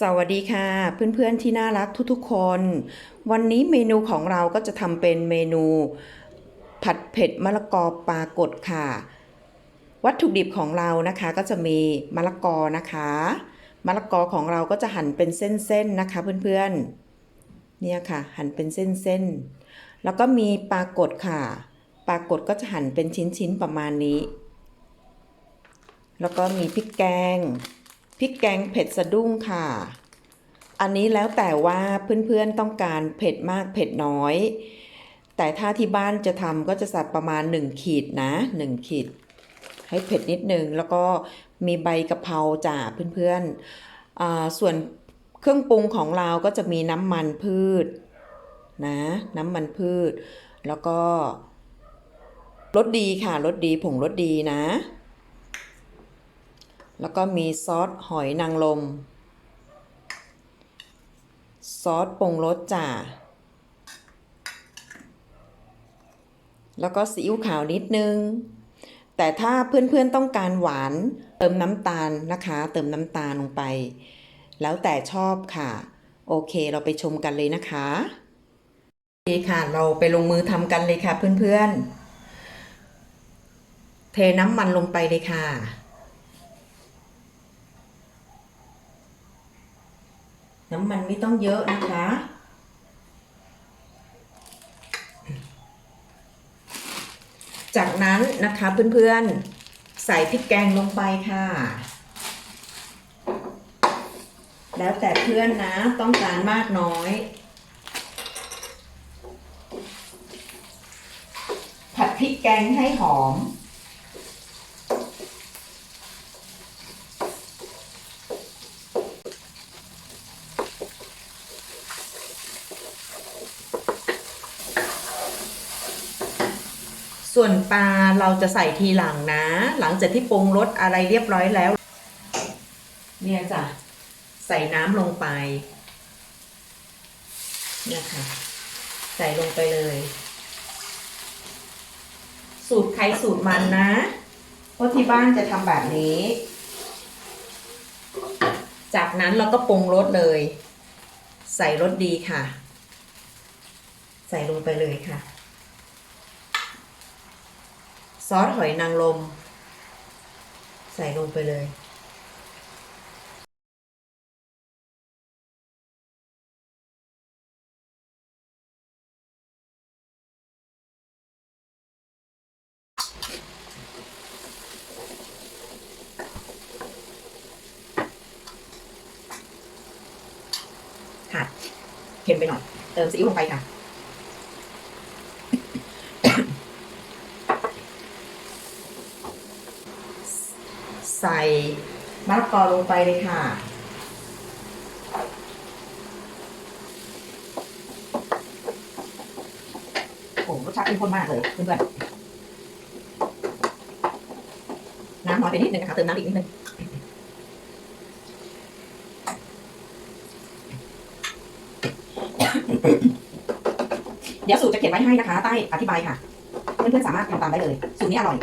สวัสดีค่ะเพื่อนๆที่น่ารักทุกๆคน วันนี้เมนูของเราก็จะทำเป็นเมนู ผัดเผ็ดมะละกอปลากดค่ะ วัตถุดิบของเรานะคะก็จะมีมะละกอนะคะมะละกอของเราก็จะหั่นเป็นเส้นๆนะคะเพื่อนๆเนี่ยค่ะ หั่นเป็นเส้นๆแล้วก็มีปลากดค่ะปลากดก็จะหั่นเป็นชิ้นๆประมาณนี้ แล้วก็มีพริกแกง พริกแกงเผ็ดสะดุ้งค่ะ อันนี้แล้วแต่ว่าเพื่อนๆต้องการเผ็ดมากเผ็ดน้อย แต่ถ้าที่บ้านจะทำก็จะใส่ประมาณ 1 ขีดนะ1ขีด ให้เผ็ดนิดนึง แล้วก็มีใบกะเพราจ่าเพื่อนๆอส่วนเครื่องปรุงของเราก็จะมีน้ำมันพืชนะน้ำมันพืช แล้วก็รสดีค่ะรสดีผงรสดีนะ แล้วก็มีซอสหอยนางรมซอสปรุงรสจ่า แล้วก็ซีอิ๊วขาวนิดนึง แต่ถ้าเพื่อนๆต้องการหวานเติมน้ำตาลนะคะ เติมน้ำตาลลงไป แล้วแต่ชอบค่ะ โอเคเราไปชมกันเลยนะคะโอเคค่ะ เราไปลงมือทำกันเลยค่ะเพื่อนๆ เทน้ำมันลงไปเลยค่ะ น้ำมันไม่ต้องเยอะนะคะ จากนั้นนะคะเพื่อนๆ ใส่พริกแกงลงไปค่ะ แล้วแต่เพื่อนนะต้องการมากน้อย ผัดพริกแกงให้หอม ส่วนปลาเราจะใส่ทีหลังนะ หลังจากที่ปรุงรสอะไรเรียบร้อยแล้ว เนี่ยจ้ะใส่น้ำลงไปเนี่ยค่ะ ใส่ลงไปเลย สูตรใครสูตรมันนะ เพราะที่บ้านจะทำแบบนี้ จากนั้นเราก็ปรุงรสเลย ใส่รสดีค่ะ ใส่ลงไปเลยค่ะ ซอสหอยนางรมใส่ลงไปเลย ค่ะเค็มไปหน่อย เติมซีอิ๊วลงไปค่ะ ใส่มะละกอลงไปเลยค่ะ โอ้รสชาติเข้มข้นมากเลยเพื่อนๆน้ำน้อยไปนิดนึงนะคะเติมน้ำอีกนิดนึงเดี๋ยวสูตรจะเขียนไว้ให้นะคะ ใต้อธิบายค่ะ เพื่อนๆสามารถทำตามได้เลย สูตรนี้อร่อย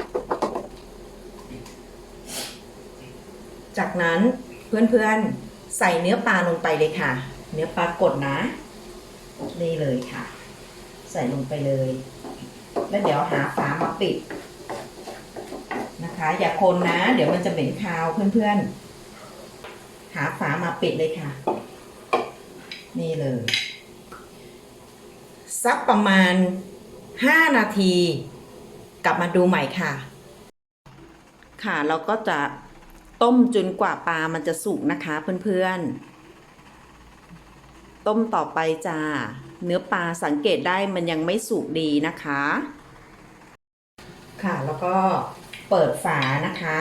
จากนั้นเพื่อนๆใส่เนื้อปลาลงไปเลยค่ะ เนื้อปลากดนะ นี่เลยค่ะ ใส่ลงไปเลย แล้วเดี๋ยวหาฝามาปิดนะคะ อย่าคนนะ เดี๋ยวมันจะเหม็นคาวเพื่อนๆ หาฝามาปิดเลยค่ะ นี่เลยสักประมาณ 5 นาที กลับมาดูใหม่ค่ะ ค่ะเราก็จะ ต้มจนกว่าปลามันจะสุกนะคะเพื่อนๆ ต้มต่อไปจ้า เนื้อปลาสังเกตได้มันยังไม่สุกดีนะคะ ค่ะแล้วก็เปิดฝานะคะ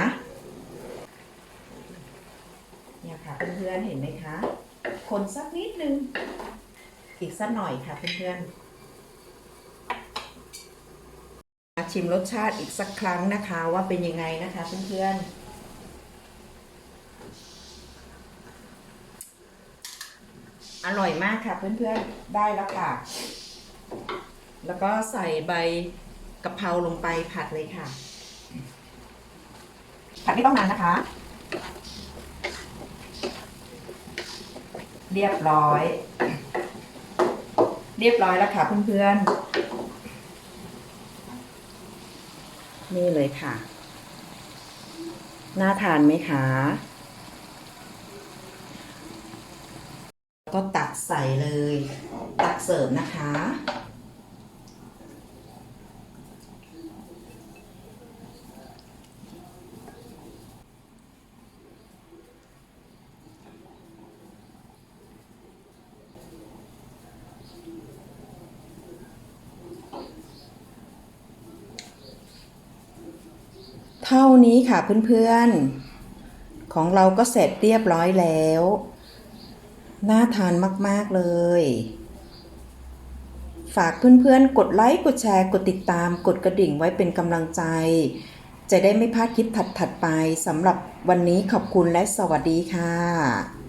เนี่ยค่ะเพื่อนๆเห็นไหมคะ คนสักนิดนึง อีกสักหน่อยค่ะเพื่อนๆมาชิมรสชาติอีกสักครั้งนะคะว่าเป็นยังไงนะคะเพื่อนๆ อร่อยมากค่ะเพื่อนๆได้แล้วค่ะ แล้วก็ใส่ใบกะเพราลงไปผัดเลยค่ะ ผัดไม่ต้องนานนะคะ เรียบร้อย เรียบร้อยแล้วค่ะเพื่อนๆ นี่เลยค่ะ น่าทานไหมคะ ก็ตักใส่เลย ตักเสริมนะคะ เท่านี้ค่ะเพื่อนๆ ของเราก็เสร็จเรียบร้อยแล้ว น่าทานมาก ๆ เลย ฝากเพื่อนๆ กดไลค์ กดแชร์ กดติดตาม กดกระดิ่งไว้เป็นกำลังใจ จะได้ไม่พลาดคลิปถัด ๆ ไปสำหรับวันนี้ขอบคุณและสวัสดีค่ะ